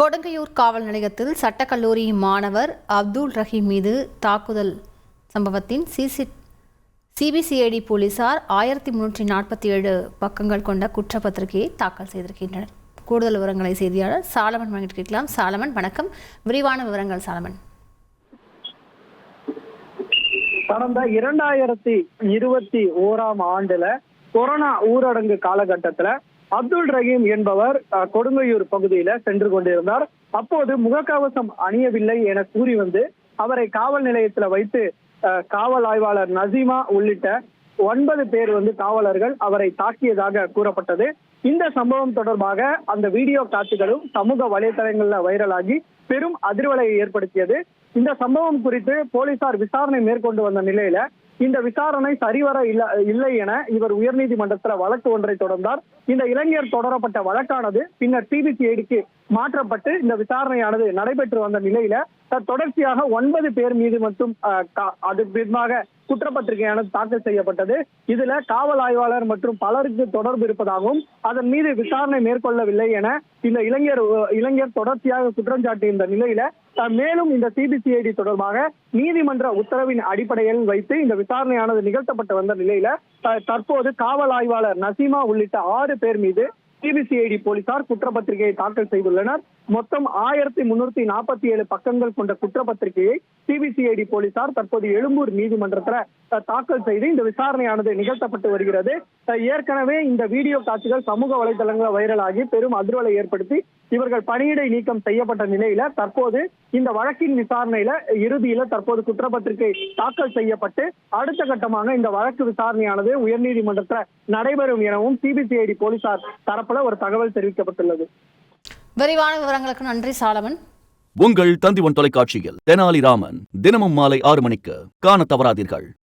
கொடுங்கையூர் காவல் நிலையத்தில் சட்டக்கல்லூரி மாணவர் அப்துல் ரஹீம் மீது தாக்குதல் சம்பவத்தின் சிசி சிபிசிஐடி போலீசார் ஆயிரத்தி முன்னூற்றி நாற்பத்தி ஏழு பக்கங்கள் கொண்ட குற்றப்பத்திரிகையை தாக்கல் செய்திருக்கின்றனர். கூடுதல் விவரங்களை செய்தியாளர் சாலமன் வழங்கிட்டு கேட்கலாம். சாலமன் வணக்கம். விரிவான விவரங்கள் சாலமன். கடந்த இரண்டாயிரத்தி இருபத்தி ஓராம் ஆண்டுல கொரோனா ஊரடங்கு காலகட்டத்துல அப்துல் ரஹீம் என்பவர் அஹ், கொடுங்கையூர் பகுதியில சென்று கொண்டிருந்தார். அப்போது முகக்கவசம் அணியவில்லை என கூறி வந்து அவரை காவல் நிலையத்துல வைத்து காவல் ஆய்வாளர் நசீமா உள்ளிட்ட ஒன்பது பேர் வந்து காவலர்கள் அவரை தாக்கியதாக கூறப்பட்டது. இந்த சம்பவம் தொடர்பாக அந்த வீடியோ காட்சிகளும் சமூக வலைதளங்கள்ல வைரலாகி பெரும் அதிர்வலையை ஏற்படுத்தியது. இந்த சம்பவம் குறித்து போலீசார் விசாரணை மேற்கொண்டு வந்த நிலையில இந்த விசாரணை சரிவர இல்ல இல்லை என இவர் உயர்நீதிமன்றத்தில் வழக்கு ஒன்றை தொடர்ந்தார். இந்த இளைஞர் தொடரப்பட்ட வழக்கானது பின்னர் சிபிசிஐடிக்கு மாற்றப்பட்டு இந்த விசாரணையானது நடைபெற்று வந்த நிலையில தொடர்ச்சியாக ஒன்பது பேர் மீது மட்டும் அஹ், அது பின்பாக குற்றப்பத்திரிகையான தாக்கல் செய்யப்பட்டது. இதுல காவல் ஆய்வாளர் மற்றும் பலருக்கு தொடர்பு இருப்பதாகவும் அதன் மீது விசாரணை மேற்கொள்ளவில்லை என இந்த இளைஞர் இளைஞர் தொடர்ச்சியாக குற்றம் சாட்டியிருந்த நிலையில மேலும் இந்த சிபிசிஐடி தொடர்பாக நீதிமன்ற உத்தரவின் அடிப்படையில் வைத்து இந்த விசாரணையானது நிகழ்த்தப்பட்டு வந்த நிலையில த- தற்போது காவல் ஆய்வாளர் நசீமா உள்ளிட்ட ஆறு பேர் மீது சிபிசிஐடி போலீசார் குற்றப்பத்திரிகையை தாக்கல் செய்துள்ளனர். மொத்தம் ஆயிரத்தி முன்னூத்தி நாற்பத்தி ஏழு பக்கங்கள் கொண்ட குற்றப்பத்திரிகையை சிபிசிஐடி போலீசார் தற்போது எழும்பூர் நீதிமன்றத்தில் தாக்கல் செய்து இந்த விசாரணையானது நிகழ்த்தப்பட்டு வருகிறது. ஏற்கனவே இந்த வீடியோ காட்சிகள் சமூக வலைதளங்களில் வைரலாகி பெரும் அதிர்வலை ஏற்படுத்தி இவர்கள் பணியிடை நீக்கம் செய்யப்பட்ட நிலையில தற்போது இந்த வழக்கின் விசாரணையில இறுதியில தற்போது குற்றப்பத்திரிகை தாக்கல் செய்யப்பட்டு அடுத்த கட்டமாக இந்த வழக்கு விசாரணையானது உயர்நீதிமன்றத்தில் நடைபெறும் எனவும் சிபிசிஐடி போலீசார் தரப்புல ஒரு தகவல் தெரிவிக்கப்பட்டுள்ளது. விரிவான விவரங்களுக்கு நன்றி சாலமன். உங்கள் தந்திவன் தொலைக்காட்சியில் தெனாலிராமன் தினமும் மாலை ஆறு மணிக்கு காணத் தவறாதீர்கள்.